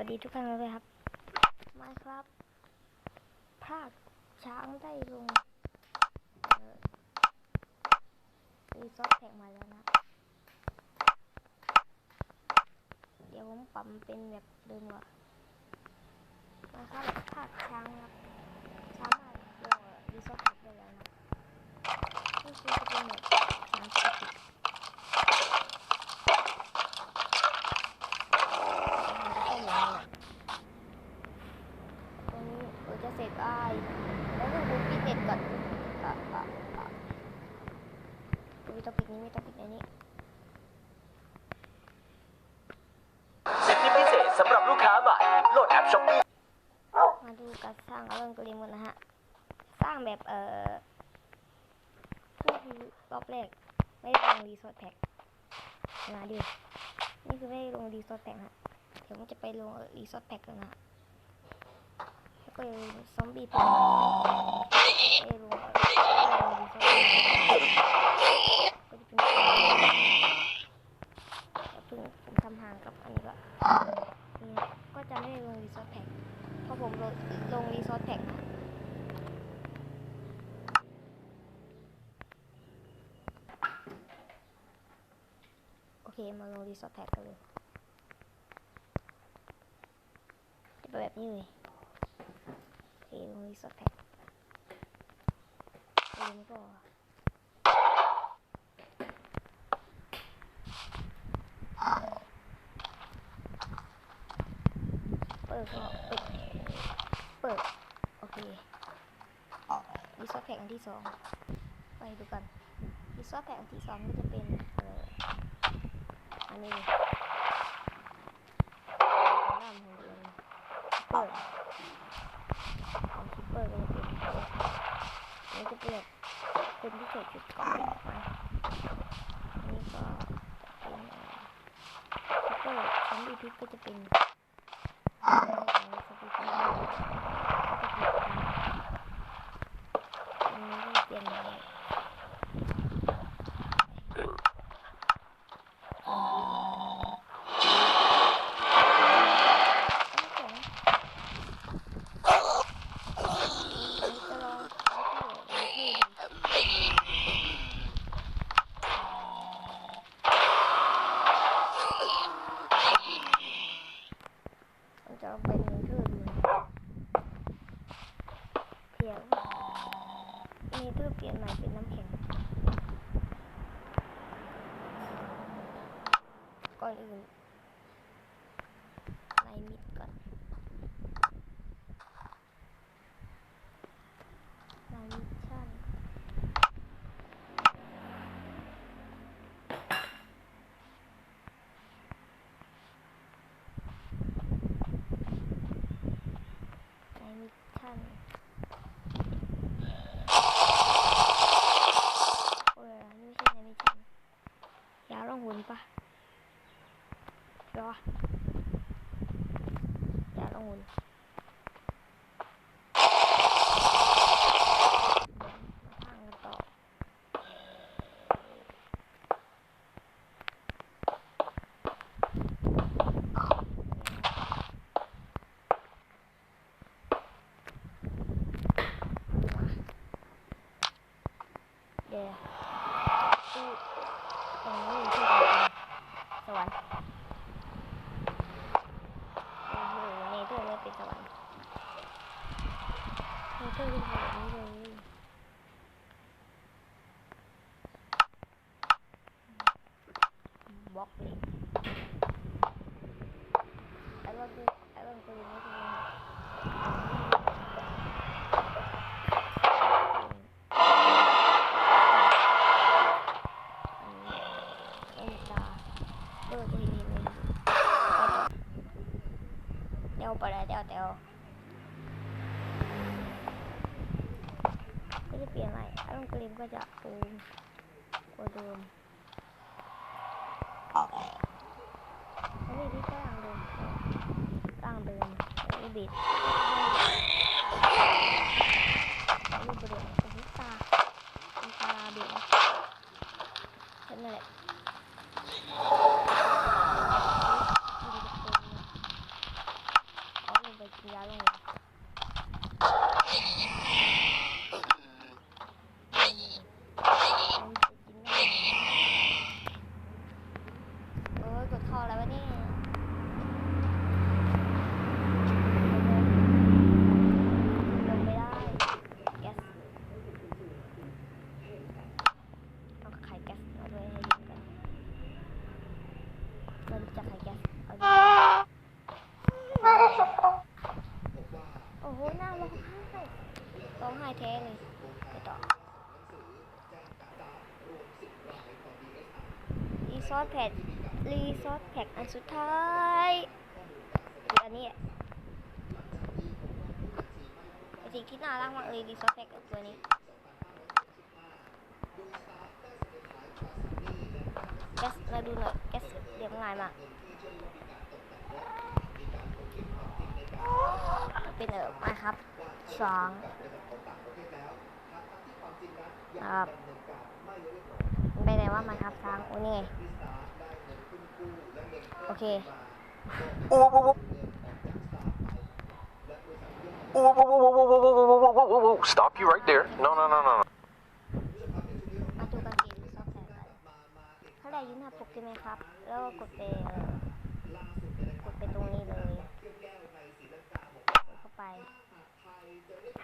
สวัสดีทุกท่านเลยครับ มาครับภาคช้างได้ลงเอ่อรีซอสแท็กมาแล้วนะ เดี๋ยวผมปั๊มเป็นแบบเดิมก่อนมาครับภาคช้างครับสามารถลงรีซอสแท็กได้แล้วนะนี่คือเป็นแบบ การสร้างเรื่องกรีมกันนะฮะ สร้างแบบเอ่อคือรอบแรก ไม่ได้ลงรีสอร์ทแพ็กนะดินี่คือไม่ได้ลงรีสอร์ทแพ็กฮะ เดี๋ยวมันจะไปลงรีสอร์ทแพ็กกันนะฮะแล้วก็ซอมบี้แพ็กไม่ได้ลงเอ่อไม่ลงรีสอร์ทกก็จะเป็นแล้วเพิ่งผมทำห่างกับอันนี้ก็นี่นะก็จะไม่ได้ลงรีสอร์ทแพ็ก เพราะผมลงลงรีซอสแพ็กนะโอเคมาลงรีซอสแพ็กกันเลยจะเป็นแบบนี้เลยโอเคลงรีซอสแพ็กเองก็เปิดก็เปิด เปิด โอเครีซอส แพ็กอันที่สองไปดูกันรีซอสแพ็กอันที่สองก็จะเป็นเอ่ออันนี้ของล่ามของเดือนเปิดของคิปเปอร์ก็จะเป็นอันนี้จะเป็นแบบคนที่ใส่ชุดกราะมาอันนี้ก็เป็นคิปเปอร์ชั้นดีพิษก็จะเป็นของสปีดเปอร์ อั นนี้ก็เปลี่ยนมาจะลองไปเมืองเทอร์ดูเพียง เนเธอร์เปลี่ยนใหม่เป็นน้ำแข็ง ก่อนอื่นไลมิดก่อนไล่มิชชั่นไล่มิชชั่น เออนี่ไม่ใช่ในมิชันยาล่องหุ่นปะเดี๋ยววะยาล่องหุ่นมาทางกันต่อเดี๋ยวตู้ตรงนี้อยู่ที่ไหนกันสวรรค์โอ้โหเนเธอร์เนี่ยเป็นสวรรค์เนเธอร์เป็นแบบนี้เลยบล็อกเลยไอ้รอนไอ้รอนตัวนี้ไม่เป็นเอ็นตาเบอร์ตัวนี้ไม่รู้เดี๋ยวไปเลยเดี๋ยวเดี๋ยวก็จะเปลี่ยนใหม่อาร มก็จะปูกว่าเดิมอันนี้ที่กลางเดิมกลางเดิมอันนี้บิดอันนี้เบรกอันนี้ตาอันนี้ตาบิดนะนั่นแหละ อันนี้จะเป็นอันนี้จะเป็น ซอสแพ็ครีซอสแพ็คอันสุดท้ายอันนี้สิ่งที่น่ารักมากเลยรีซอสแพ็คกับตัวนี้แกสมาดูหน่อยแกสเรียบง่ายมาเป็นเออมาครับสองครับ ว่ามันทับช้างโอ้นี่ไงโอเคโอ้โหโอ้โห stop you right there no no no no มาดูกางเกงซอกแสงไปถ้าได้ยืนหับปกใช่ไหมครับ แล้วกดไปกดไปตรงนี้เลยเข้าไป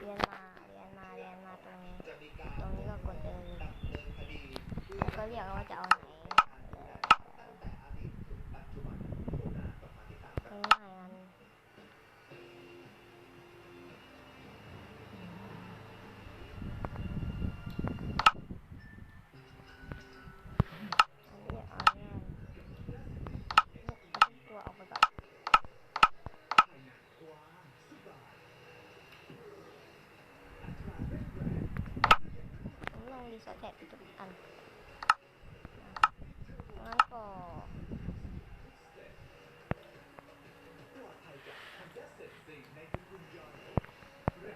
เรียนมาเรียนมาเรียนมาตรงนี้ ตรงนี้ก็กดเลย có giờ con chọn này cái này anh đi sở thẹp anh ảnh. ใ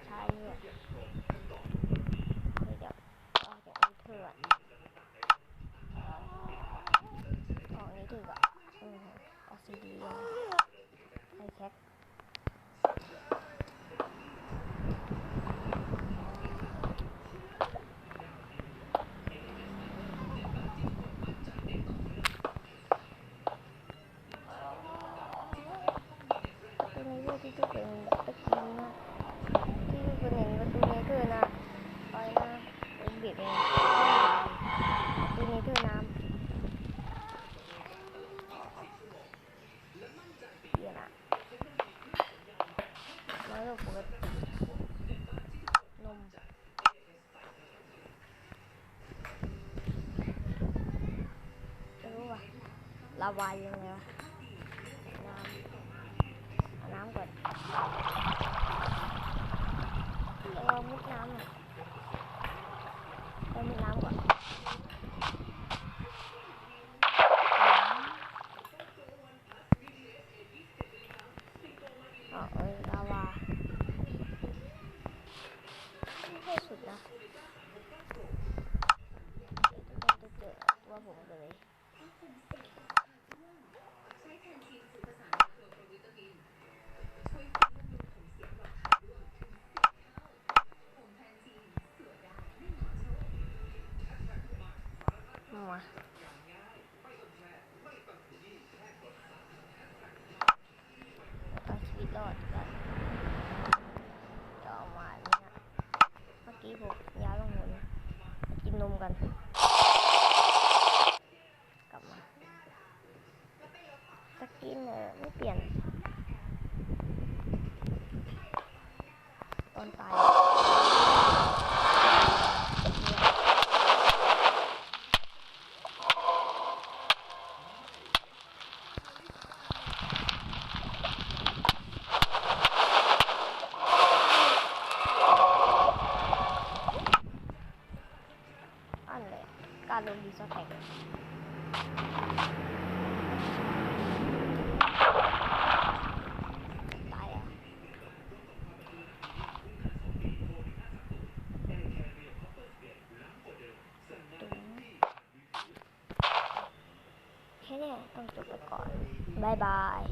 ช้เนื้อที่ itu pengen begini itu bening betulnya itu nah oleh lebih deh ini itu enam ya nak lalu buat nom ระบายยังไงวะ Bye.